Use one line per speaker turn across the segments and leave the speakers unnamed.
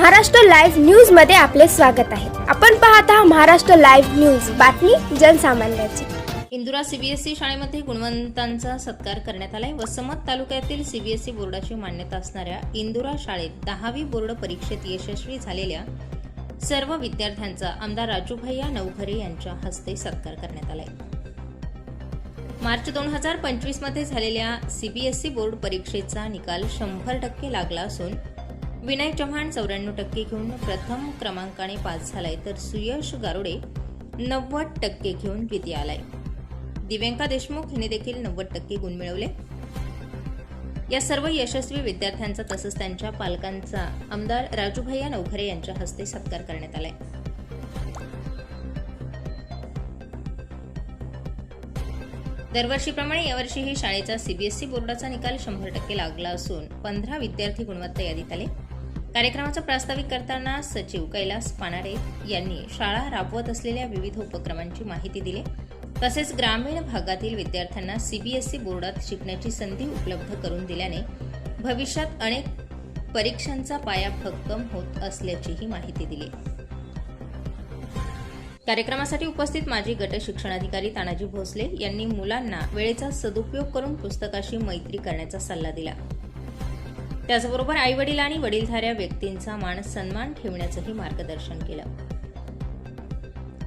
Maharashtra live न्यूजमध्ये आपले स्वागत आहे. आपण पाहत आहात महाराष्ट्र लाईव्ह न्यूज. बातमी जनसामान्याची.
इंदुरा सीबीएसई शाळेमध्ये गुणवंतांचा सत्कार करण्यात आलाय. वसमत तालुक्यातील सीबीएसई बोर्डाची मान्यता असणाऱ्या इंदुरा शाळेत दहावी बोर्ड परीक्षेत यशस्वी झालेल्या सर्व विद्यार्थ्यांचा आमदार राजूभैया नवघरे यांच्या हस्ते सत्कार करण्यात आलाय. मार्च दोन हजार पंचवीसमध्ये झालेल्या सीबीएसई बोर्ड परीक्षेचा निकाल शंभर टक्के लागला असून विनय चव्हाण चौऱ्याण्णव टक्के घेऊन प्रथम क्रमांकाने पास झालाय तर सुयश गारोडे नव्वद टक्के घेऊन द्वितीय आलाय. दिव्यांका देशमुख हिने देखील नव्वद टक्के गुण मिळवले. या सर्व यशस्वी विद्यार्थ्यांचा तसंच त्यांच्या पालकांचा आमदार राजूभैया नवघरे यांच्या हस्ते सत्कार करण्यात आलाय. दरवर्षीप्रमाणे यावर्षीही शाळेचा सीबीएसई बोर्डाचा निकाल शंभर टक्के लागला असून पंधरा विद्यार्थी गुणवत्ता यादीत आले. कार्यक्रमाचं प्रास्ताविक करताना सचिव कैलास पानारे यांनी शाळा राबवत असलेल्या विविध उपक्रमांची माहिती दिली. तसेच ग्रामीण भागातील विद्यार्थ्यांना सीबीएसई बोर्डात शिकण्याची संधी उपलब्ध करून दिल्याने भविष्यात अनेक परीक्षांचा पाया भक्कम होत असल्याचीही माहिती दिली. कार्यक्रमासाठी उपस्थित माजी गट शिक्षणाधिकारी तानाजी भोसले यांनी मुलांना वेळेचा सदुपयोग करून पुस्तकाशी मैत्री करण्याचा सल्ला दिला. त्याचबरोबर आई वडील आणि वडीलधाऱ्या व्यक्तींचा मान सन्मान ठेवण्याचंही मार्गदर्शन केलं.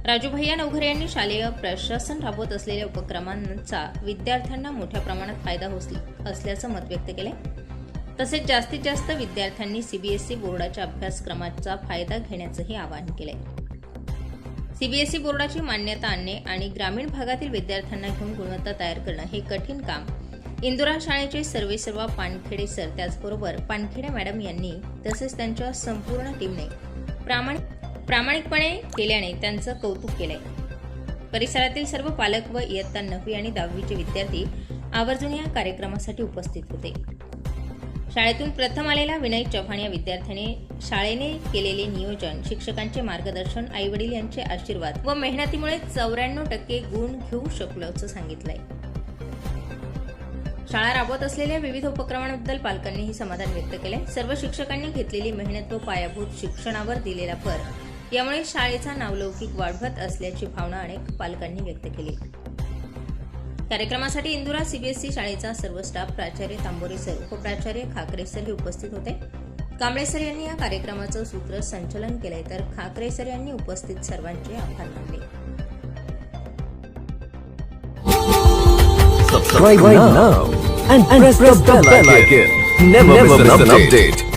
राजूभैया नवघरे यांनी शालेय प्रशासन राबवत असलेल्या उपक्रमांचा विद्यार्थ्यांना मोठ्या प्रमाणात फायदा असल्याचं मत व्यक्त केले तसेच जास्तीत जास्त विद्यार्थ्यांनी सीबीएसई बोर्डाच्या अभ्यासक्रमाचा फायदा घेण्याचंही आवाहन केलंय. सीबीएसई बोर्डाची मान्यता आणणे आणि ग्रामीण भागातील विद्यार्थ्यांना घेऊन गुणवत्ता तयार करणं हे कठीण काम इंदुरा शाळेचे सर्वे सर्व पानखेडे सर. त्याचबरोबर पानखेडे मॅडम यांनी तसेच त्यांच्या संपूर्ण टीमने प्रामाणिक प्रामाणिकपणे केल्याने त्यांचं कौतुक केलंय. परिसरातील सर्व पालक व इयत्ता नववी आणि दहावीचे विद्यार्थी आवर्जून या कार्यक्रमासाठी उपस्थित होते. शाळेतून प्रथम आलेला विनय चव्हाण या विद्यार्थ्याने शाळेने केलेले नियोजन शिक्षकांचे मार्गदर्शन आईवडील यांचे आशीर्वाद व मेहनतीमुळे चौऱ्याण्णव टक्के गुण घेऊ शकल्याचं सांगितलंय. शाळा राबवत असलेल्या विविध उपक्रमांबद्दल पालकांनीही समाधान व्यक्त केले. सर्व शिक्षकांनी घेतलेली मेहनत व पायाभूत शिक्षणावर दिलेला भर. यामुळे शाळेचा नावलौकिक वाढवत असल्याची भावना अनेक पालकांनी व्यक्त केली. कार्यक्रमासाठी इंदुरा सीबीएसई शाळेचा सर्व स्टाफ प्राचार्य तांबोरे सर उपप्राचार्य खाकरे सर हे उपस्थित होते. कांबळे सर यांनी या कार्यक्रमाचं सूत्र संचलन केलंय तर खाकरे सर यांनी उपस्थित सर्वांचे आभार मानले.
and, and press, press the, the bell, bell icon. icon. Never, Never miss an update. update.